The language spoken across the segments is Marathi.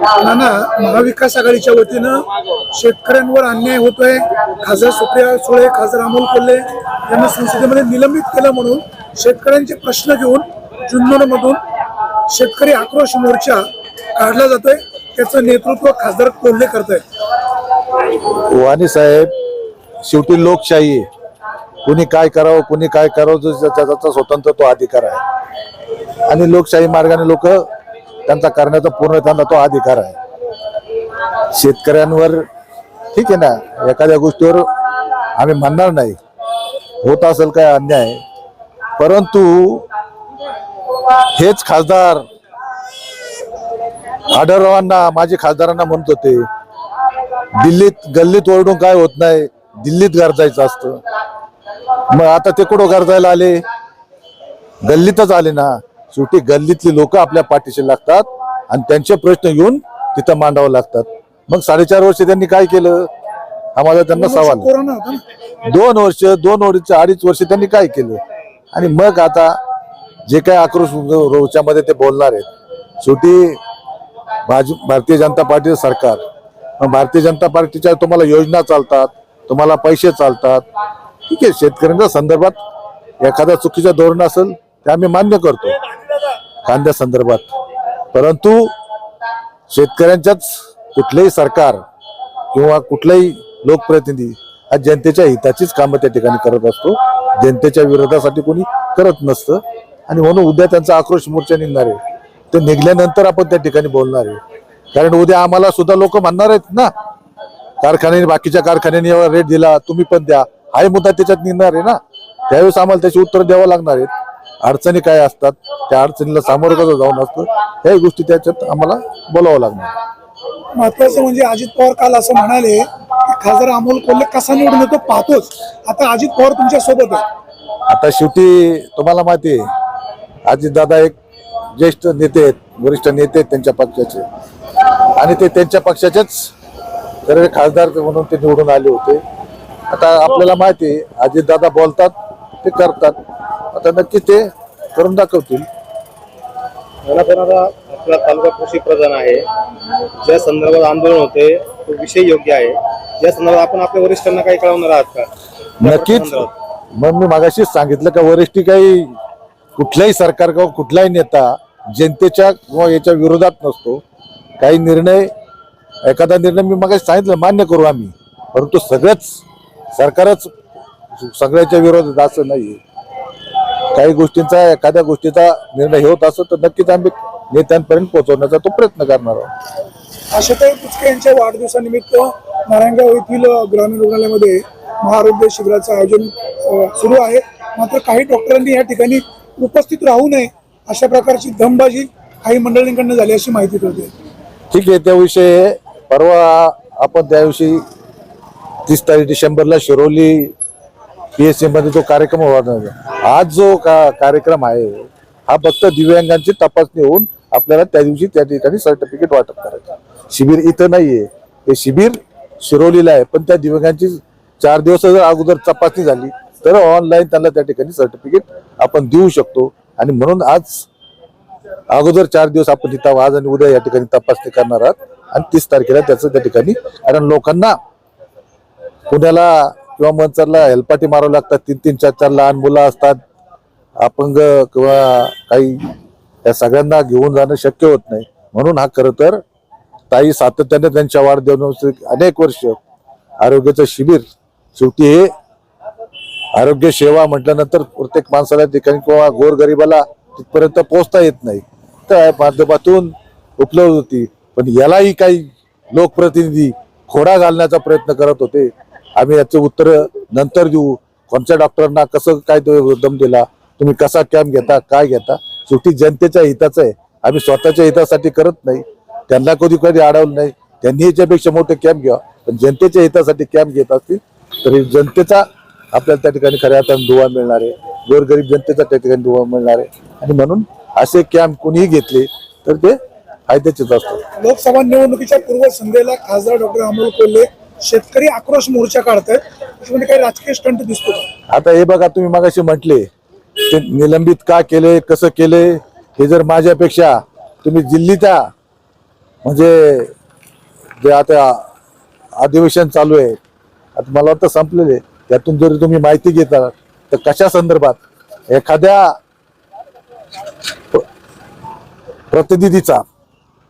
नाना महाविकास आघाडीच्या वतीनं शेतकऱ्यांवर अन्याय होतोय. खासदार सुप्रिया सुळे खासदार अमोल कोल्हे यांना संसदेमध्ये निलंबित केलं म्हणून शेतकऱ्यांचे प्रश्न घेऊन जुन्नर मधून शेतकरी आक्रोश मोर्चा काढला जातोय. त्याचं नेतृत्व खासदार कोल्हे करत आहेत वाणी साहेब शेवटी लोकशाही कुणी काय करावं कुणी काय करावं जो त्याचा स्वतंत्र तो अधिकार आहे. आणि लोकशाही मार्गाने लोक त्यांचा करण्याचा पूर्ण त्यांना तो अधिकार आहे. शेतकऱ्यांवर ठीक आहे ना एखाद्या गोष्टीवर आम्ही म्हणणार नाही. होत असेल काय अन्याय परंतु हेच खासदार आढळरावांना माझे खासदारांना म्हणत होते दिल्लीत गल्लीत ओरडून काय होत नाही दिल्लीत गरजायचं असतं. मग आता ते कुठं गरजायला आले? गल्लीतच आले ना. शेवटी गल्लीतली लोक आपल्या पाठीशी लागतात आणि त्यांचे प्रश्न घेऊन तिथं मांडावं लागतात. मग साडेचार वर्ष त्यांनी काय केलं? आम्हाला त्यांना सवाल दोन वर्ष दोन वर्ष अडीच वर्ष त्यांनी काय केलं? आणि मग आता जे काय आक्रोश रोच्यामध्ये ते बोलणार आहेत. शेवटी भाज भारतीय जनता पार्टीचं सरकार. मग भारतीय जनता पार्टीच्या तुम्हाला योजना चालतात तुम्हाला पैसे चालतात. ठीक आहे शेतकऱ्यांच्या संदर्भात एखादा चुकीचं धोरण असेल ते आम्ही मान्य करतो. कांद्या संदर्भात. परंतु शेतकऱ्यांच्याच कुठलेही सरकार किंवा कुठलाही लोकप्रतिनिधी हा जनतेच्या हिताचीच कामं त्या ठिकाणी करत असतो. जनतेच्या विरोधासाठी कोणी करत नसतं. आणि म्हणून उद्या त्यांचा आक्रोश मोर्चा निघणार आहे. ते निघल्यानंतर आपण त्या ठिकाणी बोलणार आहे. कारण उद्या आम्हाला सुद्धा लोक म्हणणार आहेत ना कारखान्याने बाकीच्या कारखान्याने एवढा रेट दिला तुम्ही पण द्या. हाही मुद्दा त्याच्यात निघणार आहे ना. त्यावेळेस आम्हाला त्याची उत्तर द्यावं लागणार आहेत. अडचणी काय असतात त्या अडचणीला सामोरं कसं जाऊन असतं ह्याही गोष्टी त्याच्यात आम्हाला बोलावं लागणार. महत्वाचं म्हणजे अजित पवार काल असं म्हणाले की खासदार अमोल कोल्हे कसा निवडून येतो पाहतोच. आता अजित पवार तुमच्यासोबत आहे. आता शेवटी तुम्हाला माहिती आहे अजितदादा एक ज्येष्ठ नेते आहेत वरिष्ठ नेते आहेत त्यांच्या पक्षाचे. आणि ते त्यांच्या पक्षाचेच सर्व खासदार म्हणून ते निवडून आले होते. आता आपल्याला माहिती आहे अजितदादा बोलतात ते करतात. आता नक्की ते करून दाखवतील. मला पण आता आपला तालुका कृषी प्रधान आहे. ज्या संदर्भात आंदोलन होते तो विषय योग्य आहे. या संदर्भात आपण आपल्या वरिष्ठांना काही कळवणार आहात का? नक्कीच. मग मी मागाशीच सांगितलं का वरिष्ठी काही कुठल्याही सरकार किंवा कुठलाही नेता जनतेच्या किंवा याच्या विरोधात नसतो. काही निर्णय एखादा निर्णय मी मागाशी सांगितलं मान्य करू आम्ही. परंतु सगळंच सरकारच सगळ्याच्या विरोधात असं नाही काही गोष्टींचा एखाद्या गोष्टीचा निर्णय होत असतो तर नक्कीच आम्ही नेत्यांपर्यंत पोहोचवण्याचा तो प्रयत्न करणार आहोत. आशाताई पुचके यांच्या वाढदिवसानिमित्त नारायणगाव येथील ग्रामीण रुग्णालयामध्ये महाआरोग्य शिबिराचं आयोजन सुरू आहे. मात्र काही डॉक्टरांनी या ठिकाणी उपस्थित राहू नये अशा प्रकारची दमबाजी काही मंडळींकडनं झाली अशी माहिती होते ठीक आहे त्याविषयी परवा आपण त्याविषयी तीस तारीख डिसेंबरला शिरोली पी एसमध्ये जो कार्यक्रम होणार आज जो का कार्यक्रम आहे हा फक्त दिव्यांगांची तपासणी होऊन आपल्याला त्या दिवशी त्या ठिकाणी सर्टिफिकेट वाटप करायचं शिबिर इथं नाहीये. हे शिबिर शिरवलेलं आहे. पण त्या दिव्यांगांची चार दिवस जर अगोदर तपासणी झाली तर ऑनलाईन त्यांना त्या ठिकाणी सर्टिफिकेट आपण देऊ शकतो. आणि म्हणून आज अगोदर चार दिवस आपण तिथं आज आणि उद्या या ठिकाणी तपासणी करणार आहात. आणि तीस तारखेला त्याचं त्या ठिकाणी कारण लोकांना कुणाला किंवा मंचरला हेलपाटी मारावं लागतात. तीन तीन चार चार लहान मुलं असतात. अपंग किंवा काही या सगळ्यांना घेऊन जाणं शक्य होत नाही. म्हणून हा खरं तर ताई सातत्याने त्यांच्या वाढदिवस अनेक वर्ष आरोग्याचं शिबिर शेवटी हे आरोग्य सेवा म्हटल्यानंतर प्रत्येक माणसाला ठिकाणी किंवा गोरगरिबाला तिथपर्यंत पोहोचता येत नाही. त्या माध्यमातून उपलब्ध होती. पण यालाही काही लोकप्रतिनिधी खोडा घालण्याचा प्रयत्न करत होते. आम्ही याचे उत्तर नंतर देऊ. कोणत्या डॉक्टरांना कसं काय दम दिला तुम्ही कसा कॅम्प घेता काय घेता शेवटी जनतेच्या हिताचं आहे. आम्ही स्वतःच्या हितासाठी करत नाही. त्यांना कधी कधी अडवलं नाही. त्यांनी याच्यापेक्षा मोठे कॅम्प घ्या पण जनतेच्या हितासाठी कॅम्प घेत असतील तरी जनतेचा आपल्याला त्या ठिकाणी खऱ्या अर्थाने दुवा मिळणार आहे. गोरगरीब जनतेचा त्या ठिकाणी दुवा मिळणार आहे. आणि म्हणून असे कॅम्प कोणीही घेतले तर ते फायद्याचेच असतात. लोकसभा निवडणुकीच्या पूर्वसंध्येला खासदार डॉक्टर अमोल कोल्हे शेतकरी आक्रोश मोर्चा काढतायत त्याच्यामध्ये काही राजकीय स्टंट दिसतो का आता हे बघा तुम्ही मगाशी म्हटले ते निलंबित का केले कसं केले हे जर माझ्यापेक्षा तुम्ही दिल्लीच्या म्हणजे जे आता अधिवेशन चालू आहे आता मला वाटतं संपलेले त्यातून जरी तुम्ही माहिती घेता तर कशा संदर्भात? एखाद्या प- प्रतिनिधीचा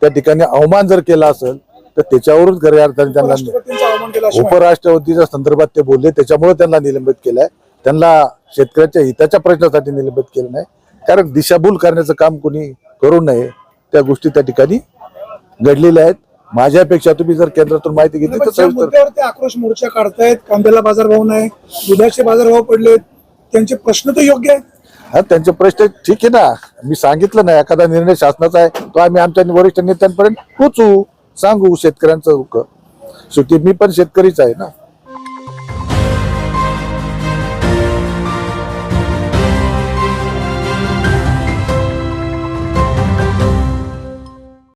त्या ठिकाणी अवमान जर केला असेल तर त्याच्यावरून खऱ्या अर्थाने त्यांना उपराष्ट्रपतीच्या संदर्भात ते बोलले त्याच्यामुळे त्यांना निलंबित केलंय. त्यांना शेतकऱ्याच्या हिताच्या प्रश्नासाठी निलंबित केलं नाही. कारण दिशाभूल करण्याचं काम कोणी करू नये त्या गोष्टी त्या ठिकाणी घडलेल्या आहेत. माझ्यापेक्षा तुम्ही जर केंद्रातून माहिती घेतली तर आक्रोश मोर्चा काढतायत कांद्याला बाजारभाव नाही दुधाचे बाजारभाव पडलेत त्यांचे प्रश्न तर योग्य आहेत. हा त्यांचे प्रश्न ठीक आहे ना. मी सांगितलं ना एखादा निर्णय शासनाचा आहे तो आम्ही आमच्या वरिष्ठ नेत्यांपर्यंत पोचवू सांगू शेतकऱ्यांचं दुःख. शेवटी मी पण शेतकरीच आहे ना.